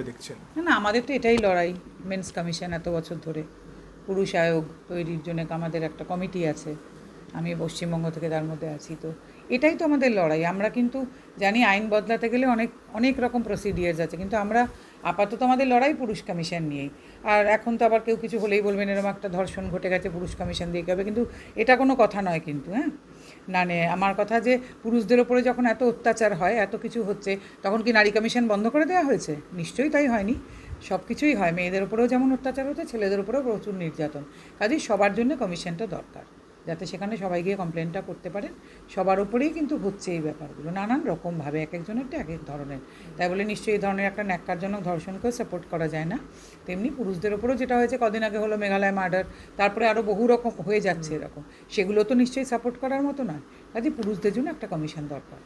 কীভাবে দেখছেন? না আমাদের তো এটাই লড়াই, মেন্স কমিশন এত বছর ধরে। পুরুষ আয়োগ তৈরির জন্য আমাদের একটা কমিটি আছে। আমি পশ্চিমবঙ্গ থেকে তার মধ্যে আছি, তো এটাই তো আমাদের লড়াই। আমরা কিন্তু জানি আইন বদলাতে গেলে অনেক অনেক রকম প্রসিডিয়ার্স আছে, কিন্তু আমরা আপাতত আমাদের লড়াই পুরুষ কমিশন নিয়েই। আর এখন তো আবার কেউ কিছু হলেই বলবেন এরকম একটা ধর্ষণ ঘটে গেছে, পুরুষ কমিশন দিয়ে হবে? কিন্তু এটা কোনো কথা নয় কিন্তু হ্যাঁ? না নে আমার কথা যে পুরুষদের ওপরে যখন এত অত্যাচার হয়, এত কিছু হচ্ছে, তখন কি নারী কমিশন বন্ধ করে দেওয়া হয়েছে? নিশ্চয়ই তাই হয়নি। সব কিছুই হয়। মেয়েদের উপরেও যেমন অত্যাচার হচ্ছে, ছেলেদের উপরেও প্রচুর নির্যাতন। কাজেই সবার জন্য কমিশনটা দরকার। যাতে সেখানে সবাই গিয়ে কমপ্লেনটা করতে পারেন। সবার উপরেই কিন্তু হচ্ছে এই ব্যাপারগুলো। নানান রকমভাবে এক একজনেরটা এক এক ধরনের। তাই বলে নিশ্চয়ই এই ধরনের একটা ন্যাক্কারজনক ধর্ষণকেও সাপোর্ট করা যায় না। তেমনি পুরুষদের ওপরেও যেটা হয়েছে, কদিন আগে হলো মেঘালয় মার্ডার তারপরে আরও বহু রকম হয়ে যাচ্ছে এরকম। সেগুলো তো নিশ্চয়ই সাপোর্ট করার মতো নয়। কাজে পুরুষদের জন্য একটা কমিশন দরকার।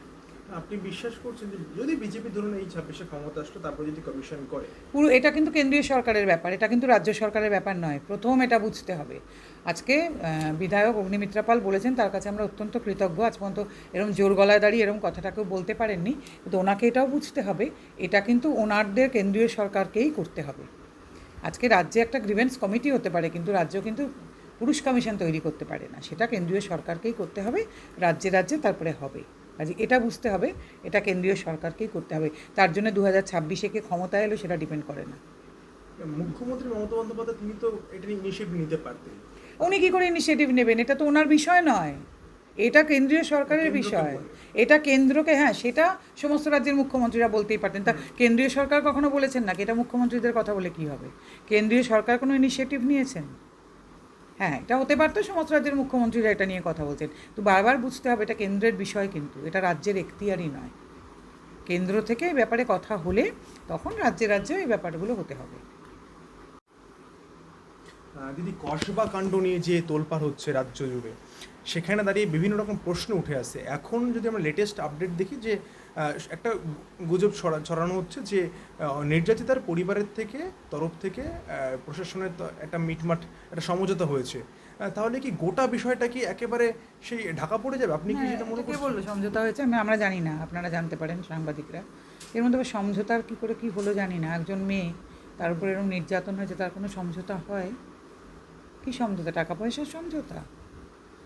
আপনি বিশ্বাস করছেন যদি বিজেপি ধরুন এই ছাব্বিশে ক্ষমতা আসলো, তারপর যদি কমিশন করে? পুরো, এটা কিন্তু কেন্দ্রীয় সরকারের ব্যাপার, এটা কিন্তু রাজ্য সরকারের ব্যাপার নয়, প্রথম এটা বুঝতে হবে। আজকে বিধায়ক অগ্নিমিত্রা পাল বলেছেন, তার কাছে আমরা অত্যন্ত কৃতজ্ঞ, আজ পর্যন্ত এরকম জোর গলায় দাঁড়িয়ে এরকম কথাটাকেও বলতে পারেননি, কিন্তু ওনাকে এটাও বুঝতে হবে, এটা কিন্তু ওনারদের কেন্দ্রীয় সরকারকেই করতে হবে। আজকে রাজ্যে একটা গ্রিভেন্স কমিটি হতে পারে, কিন্তু রাজ্য কিন্তু পুরুষ কমিশন তৈরি করতে পারে না, সেটা কেন্দ্রীয় সরকারকেই করতে হবে, রাজ্যে রাজ্যে তারপরে হবে। কাজে এটা বুঝতে হবে এটা কেন্দ্রীয় সরকারকেই করতে হবে। তার জন্য দু হাজার ছাব্বিশে কে ক্ষমতা এলো সেটা ডিপেন্ড করে না। মুখ্যমন্ত্রী মমতা বন্দ্যোপাধ্যায় তিনি তো এটা ইনিশিয়েটিভ নিতে পারতেন উনি কী করে ইনিশিয়েটিভ নেবেন? এটা তো ওনার বিষয় নয়। এটা কেন্দ্রীয় সরকারের বিষয়। এটা কেন্দ্রকে হ্যাঁ সেটা সমস্ত রাজ্যের মুখ্যমন্ত্রীরা বলতেই পারতেন। তা কেন্দ্রীয় সরকার কখনো বলেছেন নাকি এটা মুখ্যমন্ত্রীদের কথা বলে কি হবে? কেন্দ্রীয় সরকার কোনো ইনিশিয়েটিভ নিয়েছেন? হ্যাঁ এটা হতে পারতো সমস্ত রাজ্যের মুখ্যমন্ত্রীরা এটা নিয়ে কথা বলছেন। তো বারবার বুঝতে হবে, এটা কেন্দ্রের বিষয় কিন্তু, এটা রাজ্যের এখতিয়ারই নয়। কেন্দ্র থেকে এই ব্যাপারে কথা হলে তখন রাজ্যে রাজ্যে এই ব্যাপারগুলো হতে হবে। দিদি কসবা কাণ্ড নিয়ে যে তোলপাড় হচ্ছে রাজ্য জুড়ে সেখানে দাঁড়িয়ে বিভিন্ন রকম প্রশ্ন উঠে আসে। এখন যদি আমরা লেটেস্ট আপডেট দেখি যে একটা গুজব ছড়ানো হচ্ছে যে নির্যাতিতার পরিবারের থেকে তরফ থেকে প্রশাসনের একটা মিটমাট একটা সমঝোতা হয়েছে। তাহলে কি গোটা বিষয়টা কি একেবারে সেই ঢাকা পড়ে যাবে? আপনি কি হ্যাঁ, যেটা মনে এটা কে করছেন? বলল সমঝোতা হয়েছে। আমি আমরা জানি না আপনারা জানতে পারেন সাংবাদিকরা। এর মধ্যে সমঝোতার কী করে কী হলো জানি না। একজন মেয়ে তার উপরে এরকম নির্যাতন হয়েছে তার কোনো সমঝোতা হয়? কি সমঝোতা? টাকা পয়সার সমঝোতা?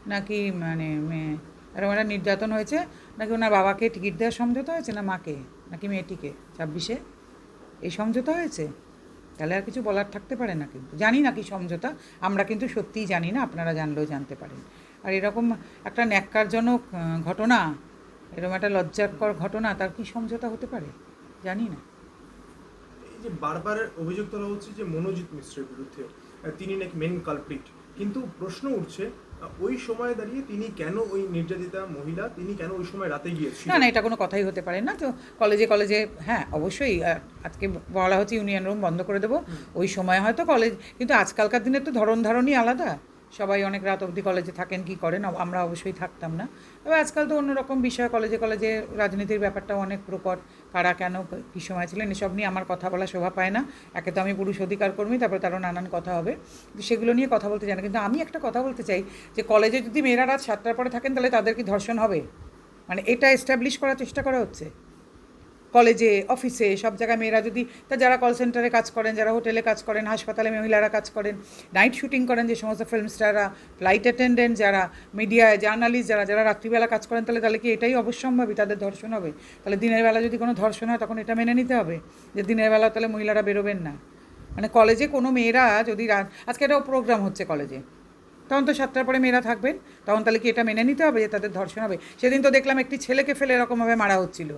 নাকি মানে মেয়ে? এরকম একটা নির্যাতন হয়েছে? নাকি ওনার বাবাকে টিকিট দেওয়ার সমঝোতা হয়েছে না মাকে? নাকি মেয়েটিকে? ছাব্বিশে? এই সমঝোতা হয়েছে? তাহলে আর কিছু বলার থাকতে পারে না কিন্তু। জানি না কি সমঝোতা। আমরা কিন্তু সত্যিই জানি না, আপনারা জানলেও জানতে পারেন। আর এরকম একটা ন্যাক্কারজনক ঘটনা, এরকম একটা লজ্জাকর ঘটনা, তার কি সমঝোতা হতে পারে? জানি না। এই যে বারবার অভিযোগ তোলা হচ্ছে যে মনোজিৎ মিশ্রের বিরুদ্ধে তিনি নাকি মেন কালপ্রিট কিন্তু প্রশ্ন উঠছে ওই সময় দাঁড়িয়ে তিনি কেন ওই নির্যাতিতা মহিলা তিনি কেন ওই সময় রাতে গিয়েছিলেন? না না এটা কোনো কথাই হতে পারে না। তো কলেজে কলেজে হ্যাঁ অবশ্যই আজকে বলা হচ্ছে ইউনিয়ন রুম বন্ধ করে দেবো। ওই সময় হয়তো কলেজ কিন্তু আজকালকার দিনে তো ধরন ধারণই আলাদা। সবাই অনেক রাত অবধি কলেজে থাকেন, কি করেন? আমরা অবশ্যই থাকতাম না। তবে আজকাল তো অন্যরকম বিষয় কলেজে কলেজে রাজনীতির ব্যাপারটাও অনেক প্রকট। কারা কেন কী সময় ছিলেন, এসব নিয়ে আমার কথা বলা শোভা পায় না। একে তো আমি পুরুষ অধিকার কর্মী, তারপরে তারও নানান কথা হবে। সেগুলো নিয়ে কথা বলতে চাই না কিন্তু আমি একটা কথা বলতে চাই যে কলেজে যদি মেয়েরা রাত সাতটার পরে থাকেন, তাহলে তাদের কি ধর্ষণ হবে? মানে এটা এস্টাবলিশ করার চেষ্টা করা হচ্ছে? কলেজে, অফিসে, সব জায়গায় মেয়েরা যদি, তা যারা কল সেন্টারে কাজ করেন, যারা হোটেলে কাজ করেন, হাসপাতালে মহিলারা কাজ করেন নাইট শুটিং করেন যে সমস্ত ফিল্ম স্টাররা ফ্লাইট অ্যাটেন্ডেন্ট যারা মিডিয়ায় জার্নালিস্ট যারা যারা রাত্রিবেলা কাজ করেন, তাহলে তাহলে কি এটাই অবশ্যম্ভাবী? তাদের ধর্ষণ হবে। তাহলে দিনের বেলা যদি কোনো ধর্ষণ হয়, তখন এটা মেনে নিতে হবে। যে দিনের বেলা তাহলে মহিলারা বেরোবেন না। মানে কলেজে কোনো মেয়েরা যদি আজকে এটাও প্রোগ্রাম হচ্ছে কলেজে। তখন তো সাতটার পরে মেয়েরা থাকবেন। তখন তাহলে কি এটা মেনে নিতে হবে যে তাদের ধর্ষণ হবে? সেদিন তো দেখলাম একটি ছেলেকে ফেলে এরকমভাবে মারা হচ্ছিল।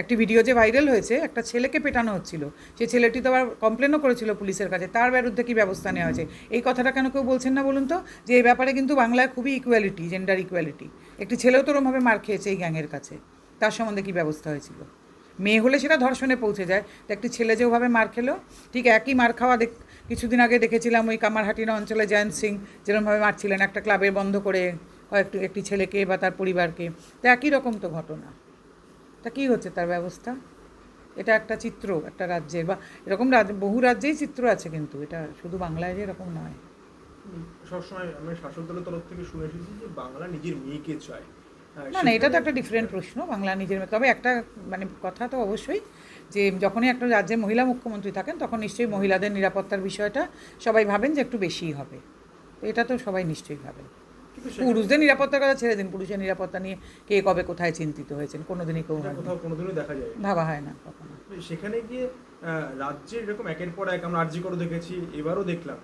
একটি ভিডিও যে ভাইরাল হয়েছে, একটা ছেলেকে পেটানো হচ্ছিল। সেই ছেলেটি তো আবার কমপ্লেনও করেছিল পুলিশের কাছে। তার বিরুদ্ধে কী ব্যবস্থা নেওয়া হয়েছে? এই কথাটা কেন কেউ বলছেন না বলুন তো? যে এই ব্যাপারে কিন্তু বাংলায় খুবই ইকুয়ালিটি জেন্ডার ইকুয়ালিটি একটি ছেলেও তো ওরমভাবে মার খেয়েছে এই গ্যাংয়ের কাছে। তার সম্বন্ধে কী ব্যবস্থা হয়েছিল? মেয়ে হলে সেটা ধর্ষণে পৌঁছে যায়। তো একটি ছেলে যে ওভাবে মার খেলো, ঠিক একই মার খাওয়া দেখ কিছুদিন আগে দেখেছিলাম ওই কামারহাটিনা অঞ্চলে জয়ন্ত সিং যেরকমভাবে মারছিলেন একটা ক্লাবে বন্ধ করে কয়েকটি একটি ছেলেকে বা তার পরিবারকে। তো একই রকম তো ঘটনা। তা কী হচ্ছে তার ব্যবস্থা? এটা একটা চিত্র একটা রাজ্যের বা এরকম বহু রাজ্যেই চিত্র আছে কিন্তু এটা শুধু বাংলায় যে এরকম নয়। সবসময় আমি শাসক দলের তরফ থেকে শুনে এসেছি যে বাংলা নিজের মেয়েকে চায়। না না এটা তো একটা ডিফারেন্ট প্রশ্ন বাংলা নিজের মেয়ে- তবে একটা মানে কথা তো অবশ্যই যে যখনই একটা রাজ্যে মহিলা মুখ্যমন্ত্রী থাকেন তখন নিশ্চয়ই মহিলাদের নিরাপত্তার বিষয়টা সবাই ভাবেন যে একটু বেশিই হবে। এটা তো সবাই নিশ্চয়ই ভাবেন। পুরুষদের নিরাপত্তার কথা ছেড়ে দিন পুরুষের নিরাপত্তা নিয়ে কে কবে কোথায় চিন্তিত হয়েছেন কোনোদিনই কেউ কোথাও কোনোদিনও দেখা যায় ভাবা হয় না কখনো। সেখানে গিয়ে রাজ্যে এরকম একের পর এক আমরা আর্জি করে দেখেছি এবারও দেখলাম।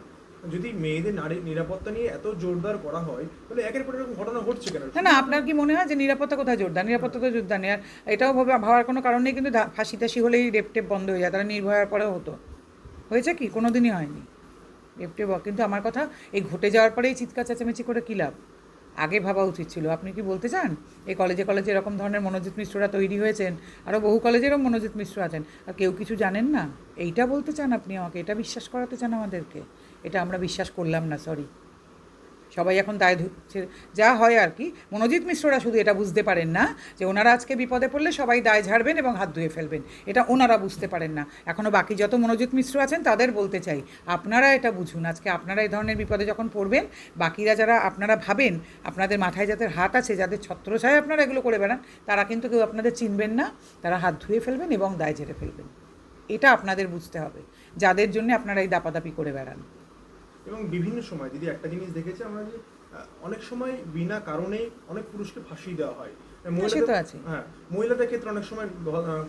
যদি মেয়েদের নারী নিরাপত্তা নিয়ে এত জোরদার করা হয় তাহলে একের পর এরকম ঘটনা ঘটছে কেন? না না আপনার কি মনে হয় যে নিরাপত্তা কোথায় জোরদার? নিরাপত্তা তো জোরদার নেই আর এটাও ভাবে ভাবার কোনো কারণ নেই কিন্তু ফাঁসি টাসি হলেই রেপ টেপ বন্ধ হয়ে যায় তারা নির্ভয়ার পরেও হতো। হয়েছে কি? কোনোদিনই হয়নি। রেপ টেপ কিন্তু আমার কথা, এই ঘটে যাওয়ার পরেই চিৎকার, চেঁচামেচি করে কী লাভ? আগে ভাবা উচিত ছিল। আপনি কি বলতে চান? এই কলেজে কলেজে এরকম ধরনের মনোজিৎ মিশ্ররা তৈরি হয়েছেন আরও বহু কলেজেরও মনোজিৎ মিশ্র আছেন, আর কেউ কিছু জানেন না? এইটা বলতে চান আপনি আমাকে? এটা বিশ্বাস করাতে চান আমাদেরকে? এটা আমরা বিশ্বাস করলাম না সরি সবাই এখন দায় ধুচ্ছে যা হয় আর কি। মনোজিৎ মিশ্ররা শুধু এটা বুঝতে পারেন না যে ওনারা আজকে বিপদে পড়লে সবাই দায় ঝাড়বেন এবং হাত ধুয়ে ফেলবেন। এটা ওনারা বুঝতে পারেন না। এখনও বাকি যত মনোজিৎ মিশ্র আছেন তাদের বলতে চাই, আপনারা এটা বুঝুন। আজকে আপনারা এই ধরনের বিপদে যখন পড়বেন, বাকিরা যারা আপনারা ভাবেন, আপনাদের মাথায় যাদের হাত আছে যাদের ছত্রছায় আপনারা এগুলো করে বেড়ান, তারা কিন্তু কেউ আপনাদের চিনবেন না। তারা হাত ধুয়ে ফেলবেন এবং দায় ঝেড়ে ফেলবেন। এটা আপনাদের বুঝতে হবে। যাদের জন্য আপনারা এই দাপাদাপি করে বেড়ান। এবং বিভিন্ন সময় দিদি একটা জিনিস দেখেছি আমরা যে অনেক সময় বিনা কারণে অনেক পুরুষকে ফাঁসি দেওয়া হয়। আছে। হ্যাঁ মহিলাদের ক্ষেত্রে অনেক সময়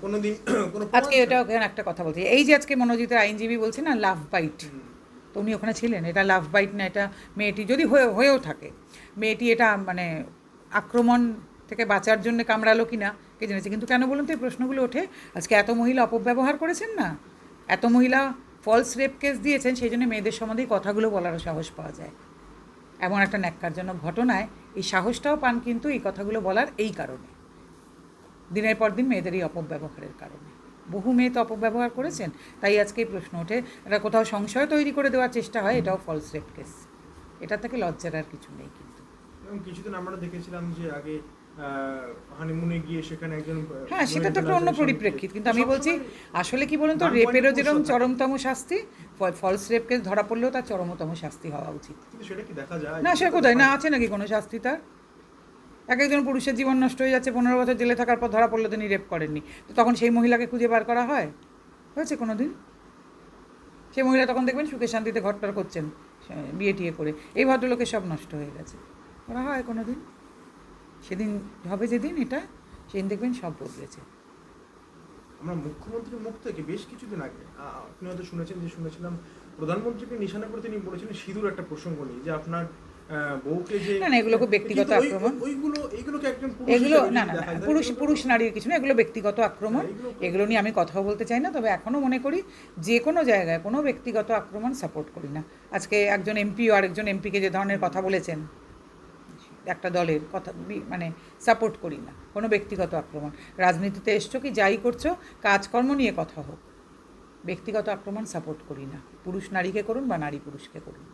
কোনোদিন কোনো আজকে এটা একটা কথা বলছি। এই যে আজকে মনোজিতের আইনজীবী বলছে না লাভ বাইট। তো উনি ওখানে ছিলেন এটা লাভ বাইট না এটা মেয়েটি যদি হয়ে হয়েও থাকে মেয়েটি এটা মানে আক্রমণ থেকে বাঁচার জন্য কামড়ালো কি না কে জেনেছে কিন্তু কেন বলুন তো এই প্রশ্নগুলো ওঠে? আজকে এত মহিলা অপব্যবহার করেছেন না? এত মহিলা ফলস রেপ কেস দিয়েছেন, সেই জন্য মেয়েদের সম্বন্ধে কথাগুলো বলারও সাহস পাওয়া যায়। এমন একটা ন্যাক্কারজনক ঘটনায় এই সাহসটাও পান কিন্তু এই কথাগুলো বলার এই কারণে। দিনের পর দিন মেয়েদের এই অপব্যবহারের কারণে। বহু মেয়ে তো অপব্যবহার করেছেন, তাই আজকে এই প্রশ্ন ওঠে এটা কোথাও সংশয় তৈরি করে দেওয়ার চেষ্টা হয়, এটাও ফলস রেপ কেস এটা থেকে লজ্জার আর কিছু নেই কিন্তু। কিছুদিন আমরা দেখেছিলাম যে আগে হানিমুনে গিয়ে সেখানে একজন হ্যাঁ সেটা তো একটা অন্য পরিপ্রেক্ষিত। কিন্তু আমি বলছি আসলে কি বলুন তো রেপেরও যেরকম চরমতম শাস্তি ফলস রেপ কেস ধরা পড়লেও তার চরমতম শাস্তি হওয়া উচিত। সেটা কি দেখা যায়? না সে কোথায়? না আছে নাকি কোনো শাস্তি তার? এক একজন পুরুষের জীবন নষ্ট হয়ে যাচ্ছে পনেরো বছর জেলে থাকার পর ধরা পড়ল তিনি রেপ করেননি। তো তখন সেই মহিলাকে খুঁজে বার করা হয়? হয়েছে কোনো দিন সেই মহিলা তখন দেখবেন সুখে শান্তিতে ঘরটার করছেন বিয়ে টিয়ে করে। এই ভদ্রলোকের সব নষ্ট হয়ে গেছে। করা হয় কোনো দিন সেদিন হবে যেদিন এটা সেদিন দেখবেন সব বদলেছে। আমরা মুখ্যমন্ত্রীর মুখ থেকে বেশ কিছুদিন আগে আপনি হয়তো শুনেছেন যে শুনেছিলাম প্রধানমন্ত্রীকে নিশানা করে তিনি বলেছিলেন সিঁদুর একটা প্রসঙ্গ নিয়ে যে আপনার বউকে যে না, এগুলো খুব ব্যক্তিগত আক্রমণ। ওইগুলো একজন এগুলো না না পুরুষ পুরুষ নারীর কিছু না এগুলো ব্যক্তিগত আক্রমণ। হ্যাঁ, এগুলো- নিয়ে আমি কথাও বলতে চাই না তবে এখনও মনে করি যে কোনো জায়গায় কোনো ব্যক্তিগত আক্রমণ সাপোর্ট করি না। আজকে একজন এমপি ও আরেকজন এমপিকে যে ধরনের কথা বলেছেন। একটা দলের কথা মানে সাপোর্ট করি না, কোনো ব্যক্তিগত আক্রমণ। রাজনীতিতে এসছো কি, যাই করছ, কাজকর্ম নিয়ে কথা হোক। ব্যক্তিগত আক্রমণ সাপোর্ট করি না। পুরুষ নারীকে করুন বা নারী পুরুষকে করুন।